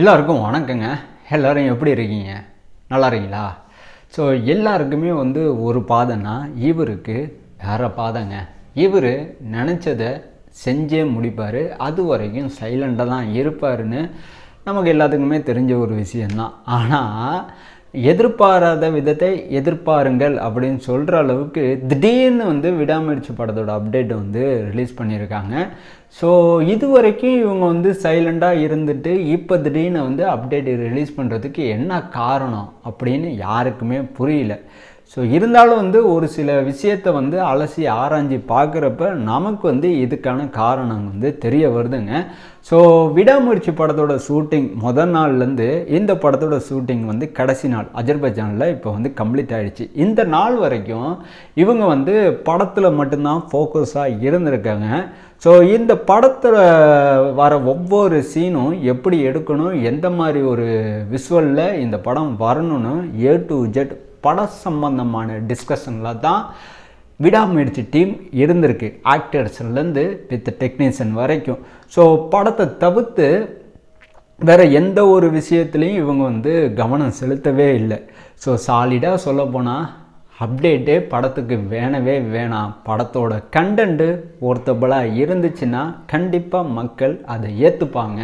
எல்லாருக்கும் வணக்கங்க. எல்லோரும் எப்படி இருக்கீங்க? நல்லா இருக்கீங்களா ஸோ எல்லாருக்குமே வந்து ஒரு பாதைன்னா இவருக்கு வேற பாதைங்க. இவர் நினச்சதை செஞ்சே முடிப்பார். அது வரைக்கும் சைலண்டாக தான் இருப்பாருன்னு நமக்கு எல்லாத்துக்குமே தெரிஞ்ச ஒரு விஷயந்தான் ஆனால் எதிர்பாராத விதத்தை எதிர்பாருங்கள் அப்படின்னு சொல்கிற அளவுக்கு திடீர்னு வந்து விடாமுயற்சி படத்தோட அப்டேட் வந்து ரிலீஸ் பண்ணியிருக்காங்க. ஸோ இது வரைக்கும் இவங்க வந்து சைலண்டாக இருந்துட்டு இப்போ திடீர்னு வந்து அப்டேட் ரிலீஸ் பண்ணுறதுக்கு என்ன காரணம் அப்படின்னு யாருக்குமே புரியல. ஸோ இருந்தாலும் வந்து ஒரு சில விஷயத்தை வந்து அலசி ஆராய்ஞ்சு பார்க்குறப்ப நமக்கு வந்து இதுக்கான காரணம் வந்து தெரிய வருதுங்க. ஸோ விடாமுயற்சி படத்தோட ஷூட்டிங் முதல் நாள்லேருந்து இந்த படத்தோட ஷூட்டிங் வந்து கடைசி நாள் அஜர்பைஜானில் இப்போ வந்து கம்ப்ளீட் ஆகிடுச்சு இந்த நாள் வரைக்கும் இவங்க வந்து படத்தில் மட்டும்தான் ஃபோக்கஸாக இருந்திருக்காங்க. ஸோ இந்த படத்தில் வர ஒவ்வொரு சீனும் எப்படி எடுக்கணும் எந்த மாதிரி ஒரு விஷுவலில் இந்த படம் வரணும்னு ஏ டு ஜெட் பட சம்பந்தமான டிஸ்கஷனில் தான் விடாமுயற்சி டீம் இருந்திருக்கு. ஆக்டர்ஸ்லேருந்து வித் டெக்னீஷியன் வரைக்கும். ஸோ படத்தை தவிர்த்து வேறு எந்த ஒரு விஷயத்துலையும் இவங்க வந்து கவனம் செலுத்தவே இல்லை. ஸோ சாலிடாக சொல்லப்போனால் அப்டேட்டே படத்துக்கு வேணவே வேணாம். படத்தோட கண்டென்ட்டு ஒருத்தபலாக இருந்துச்சுன்னா கண்டிப்பாக மக்கள் அதை ஏற்றுப்பாங்க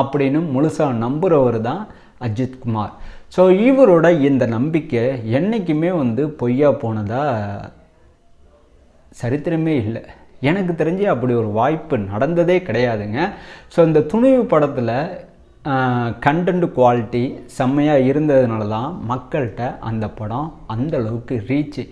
அப்படின்னு முழுசாக நம்புகிறவர் தான் அஜித் குமார். ஸோ இவரோட இந்த நம்பிக்கை என்றைக்குமே வந்து பொய்யா போனதாக சரித்திரமே இல்லை. எனக்கு தெரிஞ்சு அப்படி ஒரு வாய்ப்பு நடந்ததே கிடையாதுங்க. ஸோ இந்த துணிவு படத்தில் கண்டென்ட் குவாலிட்டி செம்மையாக இருந்ததுனால தான் மக்கள்கிட்ட அந்த படம் அந்த அளவுக்கு ரீச்சு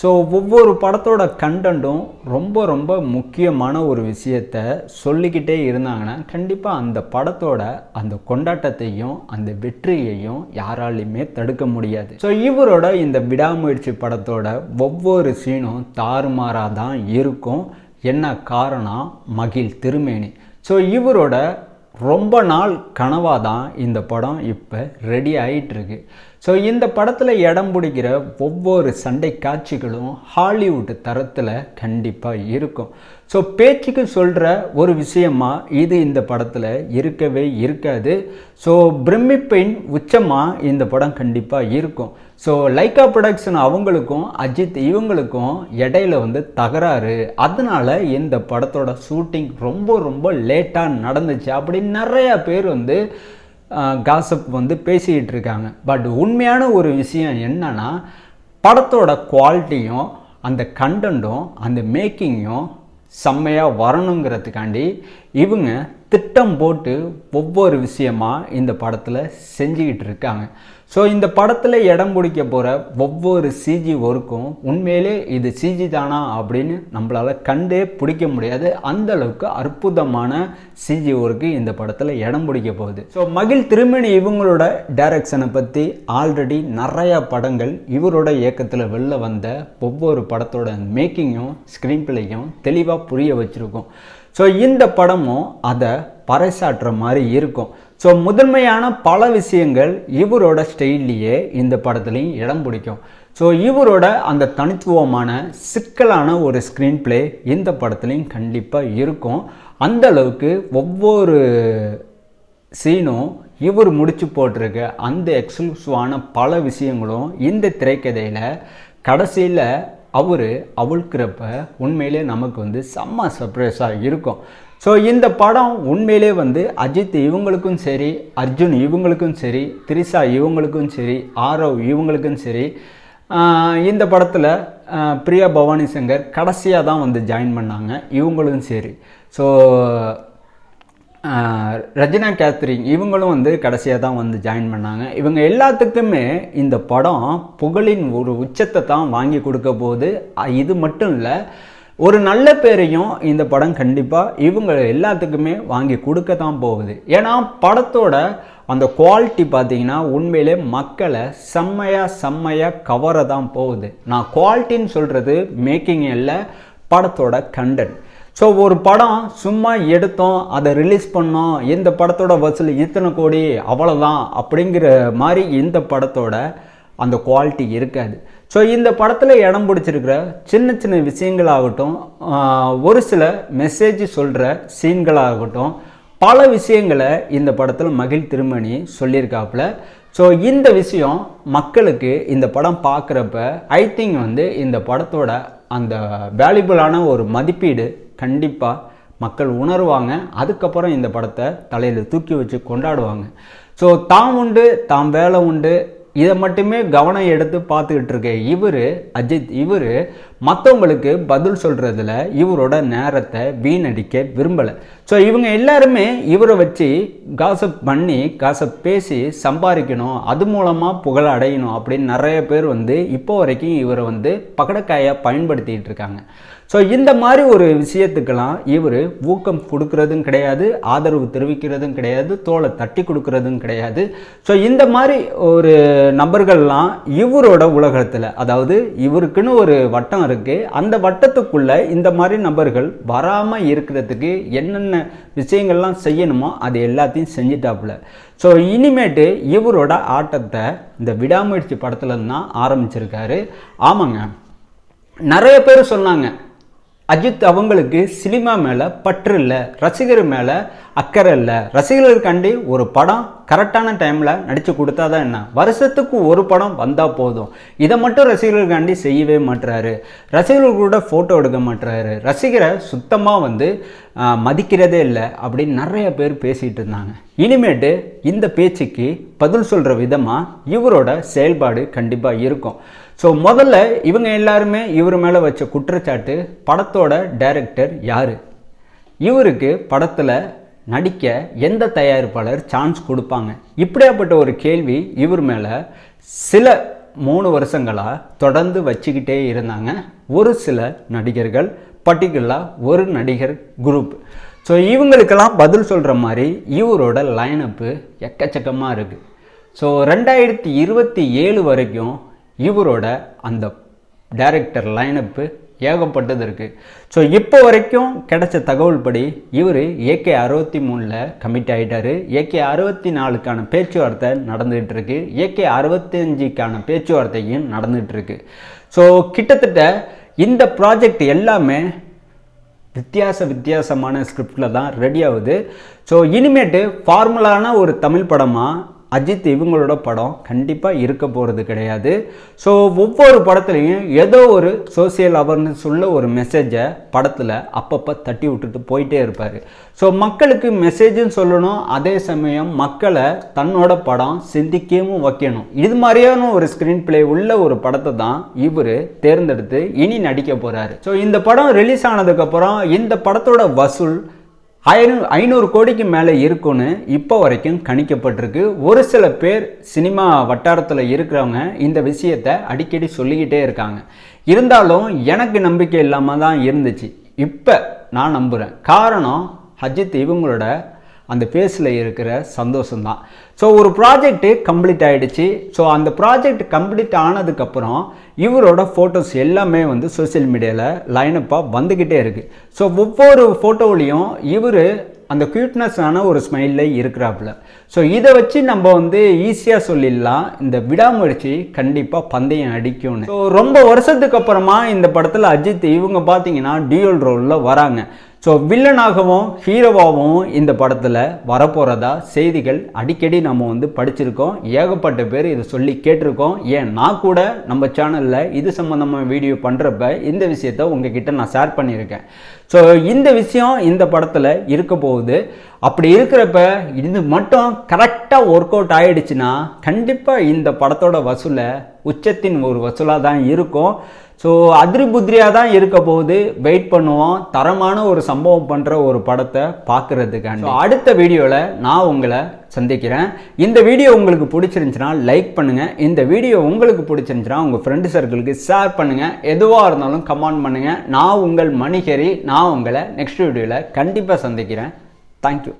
ஸோ ஒவ்வொரு படத்தோட கண்டென்ட்டும் ரொம்ப ரொம்ப முக்கியமான ஒரு விஷயத்த சொல்லிக்கிட்டே இருந்தாங்கன்னா கண்டிப்பாக அந்த படத்தோட அந்த கொண்டாட்டத்தையும் அந்த வெற்றியையும் யாராலையுமே தடுக்க முடியாது. ஸோ இவரோட இந்த விடாமுயற்சி படத்தோட ஒவ்வொரு சீனும் தாறுமாறாக தான் இருக்கும். என்ன காரணம் மகிழ் திருமேனி. ஸோ இவரோட ரொம்ப நாள் கனவாக தான் இந்த படம் இப்போ ரெடி ஆகிட்டுருக்கு ஸோ இந்த படத்தில் இடம் பிடிக்கிற ஒவ்வொரு சண்டை காட்சிகளும் ஹாலிவுட் தரத்தில் கண்டிப்பாக இருக்கும். ஸோ பேச்சுக்கு சொல்கிற ஒரு விஷயமா இது இந்த படத்தில் இருக்கவே இருக்காது. ஸோ பிரமிப்பின் உச்சமாக இந்த படம் கண்டிப்பாக இருக்கும். ஸோ லைக்கா ப்ரொடக்ஷன் அவங்களுக்கும் அஜித் இவங்களுக்கும் இடையில வந்து தகராறு. அதனால் இந்த படத்தோட ஷூட்டிங் ரொம்ப ரொம்ப லேட்டாக நடந்துச்சு. அப்படின்னு நிறையா பேர் வந்து காசப் வந்து பேசிக்கிட்டு இருக்காங்க பட் உண்மையான ஒரு விஷயம் என்னன்னா படத்தோட குவாலிட்டியும் அந்த கண்டென்ட்டும் அந்த மேக்கிங்கும் செம்மையாக வரணுங்கிறதுக்காண்டி இவங்க திட்டம் போட்டு ஒவ்வொரு விஷயமாக இந்த படத்தில் செஞ்சுக்கிட்டு இருக்காங்க ஸோ இந்த படத்தில் இடம் பிடிக்க போகிற ஒவ்வொரு சிஜி ஒர்க்கும் உண்மையிலே இது சிஜி தானா அப்படின்னு நம்மளால் கண்டே பிடிக்க முடியாது. அந்த அளவுக்கு அற்புதமான சிஜி ஒர்க்கு இந்த படத்தில் இடம் பிடிக்க போகுது. ஸோ மகிழ் திருமணி இவங்களோட டைரக்ஷனை பற்றி ஆல்ரெடி நிறையா படங்கள் இவரோட இயக்கத்தில் வெளில வந்த ஒவ்வொரு படத்தோட மேக்கிங்கும் ஸ்க்ரீன் பிளேயும் தெளிவாக புரிய வச்சுருக்கோம். ஸோ இந்த படமும் அதை பறைசாற்றுற மாதிரி இருக்கும். ஸோ முதன்மையான பல விஷயங்கள் இவரோட ஸ்டைல்லையே இந்த படத்துலையும் இடம் பிடிக்கும். ஸோ இவரோட அந்த தனித்துவமான சிக்கலான ஒரு ஸ்க்ரீன் பிளே இந்த படத்துலையும் கண்டிப்பாக இருக்கும். அந்த அளவுக்கு ஒவ்வொரு சீனும் இவர் முடிச்சு போட்டிருக்க அந்த எக்ஸ்க்ளூசிவான பல விஷயங்களும் இந்த திரைக்கதையில் கடைசியில் அவர் அவிழ்க்கிறப்ப உண்மையிலே நமக்கு வந்து செம்ம சர்ப்ரைஸாக இருக்கும். ஸோ இந்த படம் உண்மையிலே வந்து அஜித் இவங்களுக்கும் சரி அர்ஜுன் இவங்களுக்கும் சரி திரிஷா இவங்களுக்கும் சரி ஆரவ் இவங்களுக்கும் சரி இந்த படத்தில் பிரியா பவானி சங்கர் கடைசியாக தான் வந்து ஜாயின் பண்ணாங்க இவங்களும் சரி. ஸோ ரஜினா கேத்ரின் இவங்களும் வந்து கடைசியாக தான் வந்து ஜாயின் பண்ணாங்க. இவங்க எல்லாத்துக்குமே இந்த படம் புகழின் ஒரு உச்சத்தை தான் வாங்கி கொடுக்க போது இது மட்டும் இல்லை ஒரு நல்ல பேரையும் இந்த படம் கண்டிப்பாக இவங்க எல்லாத்துக்குமே வாங்கி கொடுக்க தான் போகுது. ஏன்னா படத்தோட அந்த குவாலிட்டி பார்த்தீங்கன்னா உண்மையிலே மக்களை செம்மையாக செம்மையாக கவர தான் போகுது. நான் குவாலிட்டின்னு சொல்கிறது மேக்கிங் இல்லை படத்தோட கண்டென்ட் ஸோ ஒரு படம் சும்மா எடுத்தோம் அதை ரிலீஸ் பண்ணோம் இந்த படத்தோட வசூல் இத்தனை கோடி அவ்வளோதான் அப்படிங்கிற மாதிரி இந்த படத்தோட அந்த குவாலிட்டி இருக்காது. ஸோ இந்த படத்தில் இடம் பிடிச்சிருக்கிற சின்ன சின்ன விஷயங்களாகட்டும் ஒரு சில மெசேஜ் சொல்கிற சீன்களாகட்டும் பல விஷயங்களை இந்த படத்தில் மகிழ் திருமணி சொல்லியிருக்காப்புல. ஸோ இந்த விஷயம் மக்களுக்கு இந்த படம் பார்க்குறப்ப ஐ திங்க் வந்து இந்த படத்தோட அந்த வேல்யூபிளான ஒரு மதிப்பீடு கண்டிப்பாக மக்கள் உணர்வாங்க. அதுக்கப்புறம் இந்த படத்தை தலையில் தூக்கி வச்சு கொண்டாடுவாங்க. ஸோ தாம் உண்டு தாம் வேலை உண்டு இதை மட்டுமே கவனம் எடுத்து பார்த்துக்கிட்டு இருக்கேன். இவர் அஜித் இவர் மற்றவங்களுக்கு பதில் சொல்கிறதுல இவரோட நேரத்தை வீணடிக்க விரும்பலை. ஸோ இவங்க எல்லாருமே இவரை வச்சு காசப் பண்ணி காசப் பேசி சம்பாதிக்கணும் அது மூலமாக புகழ அடையணும் அப்படின்னு நிறைய பேர் வந்து இப்போ வரைக்கும் இவரை வந்து பகடக்காயாக பயன்படுத்திகிட்டு இருக்காங்க. ஸோ இந்த மாதிரி ஒரு விஷயத்துக்கெல்லாம் இவர் ஊக்கம் கொடுக்கறதும் கிடையாது ஆதரவு தெரிவிக்கிறதும் கிடையாது தோலை தட்டி கொடுக்கறதும் கிடையாது. ஸோ இந்த மாதிரி ஒரு நபர்கள்லாம் இவரோட உலகத்தில் அதாவது இவருக்குன்னு ஒரு வட்டம் இருக்குது அந்த வட்டத்துக்குள்ளே இந்த மாதிரி நபர்கள் வராமல் இருக்கிறதுக்கு என்னென்ன விஷயங்கள்லாம் செய்யணுமோ அது எல்லாத்தையும் செஞ்சிட்டாப்புல. ஸோ இனிமேட்டு இவரோட ஆட்டத்தை இந்த விடாமுயற்சி படத்துல தான் ஆரம்பிச்சிருக்காரு. ஆமாங்க. நிறைய பேர் சொன்னாங்க அஜித் அவங்களுக்கு சினிமா மேலே பற்று இல்லை ரசிகர் மேலே அக்கறை இல்லை. ரசிகர்களுக்காண்டி ஒரு படம் கரெக்டான டைமில் நடித்து கொடுத்தா தான் என்ன? வருஷத்துக்கு ஒரு படம் வந்தால் போதும். இதை மட்டும் ரசிகர்களுக்காண்டி செய்யவே மாட்டுறாரு ரசிகர்கள் கூட ஃபோட்டோ எடுக்க மாட்டுறாரு ரசிகரை சுத்தமாக வந்து மதிக்கிறதே இல்லை அப்படின்னு நிறைய பேர் பேசிகிட்டு இருந்தாங்க. இனிமேட்டு இந்த பேச்சுக்கு பதில் சொல்கிற விதமாக இவரோட செயல்பாடு கண்டிப்பாக இருக்கும். ஸோ முதல்ல இவங்க எல்லாருமே இவர் மேலே வச்ச குற்றச்சாட்டு படத்தோட டைரக்டர் யார்? இவருக்கு படத்தில் நடிக்க எந்த தயாரிப்பாளர் சான்ஸ் கொடுப்பாங்க? இப்படியாப்பட்ட ஒரு கேள்வி இவர் மேலே சில மூணு வருஷங்களாக தொடர்ந்து வச்சுக்கிட்டே இருந்தாங்க. ஒரு சில நடிகர்கள் பர்டிகுலராக ஒரு நடிகர் குரூப் ஸோ இவங்களுக்கெல்லாம் பதில் சொல்கிற மாதிரி இவரோட லைனப்பு எக்கச்சக்கமாக இருக்குது ஸோ ரெண்டாயிரத்தி இருபத்தி ஏழு வரைக்கும் இவரோட அந்த டைரக்டர் லைனப்பு ஏகப்பட்டது இருக்குது ஸோ இப்போ வரைக்கும் கிடைச்ச தகவல் படி இவர் ஏகே அறுபத்தி மூணில் கமிட் ஆகிட்டார் ஏகே அறுபத்தி நாலுக்கான பேச்சுவார்த்தை நடந்துகிட்டு இருக்கு. ஏகே அறுபத்தஞ்சுக்கான பேச்சுவார்த்தையும் நடந்துகிட்டு இருக்கு. ஸோ கிட்டத்தட்ட இந்த ப்ராஜெக்ட் எல்லாமே வித்தியாச வித்தியாசமான ஸ்கிரிப்டில் தான் ரெடி ஆகுது. ஸோ இனிமேட்டு ஃபார்முலான ஒரு தமிழ் படமாக அஜித் இவங்களோட படம் கண்டிப்பாக இருக்க போகிறது கிடையாது. ஸோ ஒவ்வொரு படத்துலையும் ஏதோ ஒரு சோசியல் அவேர்னஸ் உள்ள ஒரு மெசேஜை படத்தில் அப்பப்போ தட்டி விட்டுட்டு போயிட்டே இருப்பார். ஸோ மக்களுக்கு மெசேஜும் சொல்லணும் அதே சமயம் மக்களை தன்னோட படம் சிந்திக்கவும் வைக்கணும். இது மாதிரியான ஒரு ஸ்க்ரீன் பிளே உள்ள ஒரு படத்தை தான் இவர் தேர்ந்தெடுத்து இனி நடிக்க போகிறாரு ஸோ இந்த படம் ரிலீஸ் ஆனதுக்கப்புறம் இந்த படத்தோட வசூல் ஐநூறு ஐநூறு கோடிக்கு மேலே இருக்கும்னு இப்போ வரைக்கும் கணிக்கப்பட்டிருக்கு. ஒரு சில பேர் சினிமா வட்டாரத்தில் இருக்கிறவங்க இந்த விஷயத்தை அடிக்கடி சொல்லிக்கிட்டே இருக்காங்க. இருந்தாலும் எனக்கு நம்பிக்கை இல்லாமல் தான் இருந்துச்சு. இப்போ நான் நம்புகிறேன் காரணம் அஜித் இவங்களோட அந்த ஃபேஸில் இருக்கிற சந்தோஷம்தான். ஸோ ஒரு ப்ராஜெக்ட்டு கம்ப்ளீட் ஆகிடுச்சு ஸோ அந்த ப்ராஜெக்ட் கம்ப்ளீட் ஆனதுக்கப்புறம் இவரோட ஃபோட்டோஸ் எல்லாமே வந்து சோஷியல் மீடியாவில் லைனப்பாக வந்துக்கிட்டே இருக்குது ஸோ ஒவ்வொரு ஃபோட்டோவிலையும் இவர் அந்த க்யூட்னஸான ஒரு ஸ்மைலில் இருக்கிறாப்புல. ஸோ இதை வச்சு நம்ம வந்து ஈஸியாக சொல்லிடலாம். இந்த விடாமுயற்சி கண்டிப்பாக பந்தயம் அடிக்கும்னு. ஸோ ரொம்ப வருஷத்துக்கு அப்புறமா இந்த படத்தில் அஜித் இவங்க பார்த்தீங்கன்னா டியூல் ரோலில் வராங்க. ஸோ வில்லனாகவும் ஹீரோவாகவும் இந்த படத்தில் வரப்போகிறதா செய்திகள் அடிக்கடி நம்ம வந்து படிச்சிருக்கோம். ஏகப்பட்ட பேர் இதை சொல்லி கேட்டிருக்கோம். ஏன் நான் கூட நம்ம சேனலில் இது சம்மந்தமாக வீடியோ பண்ணுறப்ப இந்த விஷயத்த உங்ககிட்ட நான் ஷேர் பண்ணியிருக்கேன். ஸோ இந்த விஷயம் இந்த படத்தில் இருக்க போகுது. அப்படி இருக்கிறப்ப இது மட்டும் கரெக்டாக ஒர்க் அவுட் ஆகிடுச்சுன்னா கண்டிப்பாக இந்த படத்தோட வசூலை உச்சத்தின் ஒரு வசூலாக தான் இருக்கும். ஸோ அதிருபுத்திரியாக தான் இருக்க போகுது. வெயிட் பண்ணுவோம். தரமான ஒரு சம்பவம் பண்ணுற ஒரு படத்தை பார்க்குறதுக்காண்டி. அடுத்த வீடியோவில் நான் உங்களை சந்திக்கிறேன். இந்த வீடியோ உங்களுக்கு பிடிச்சிருந்துச்சுன்னா லைக் பண்ணுங்கள் இந்த வீடியோ உங்களுக்கு பிடிச்சிருந்துச்சுன்னா உங்கள் ஃப்ரெண்டு சர்க்கிளுக்கு ஷேர் பண்ணுங்கள் எதுவாக இருந்தாலும் கமெண்ட் பண்ணுங்கள் நான் உங்கள் மணிகரி. நான் உங்களை நெக்ஸ்ட் வீடியோவில் கண்டிப்பாக சந்திக்கிறேன். தேங்க்யூ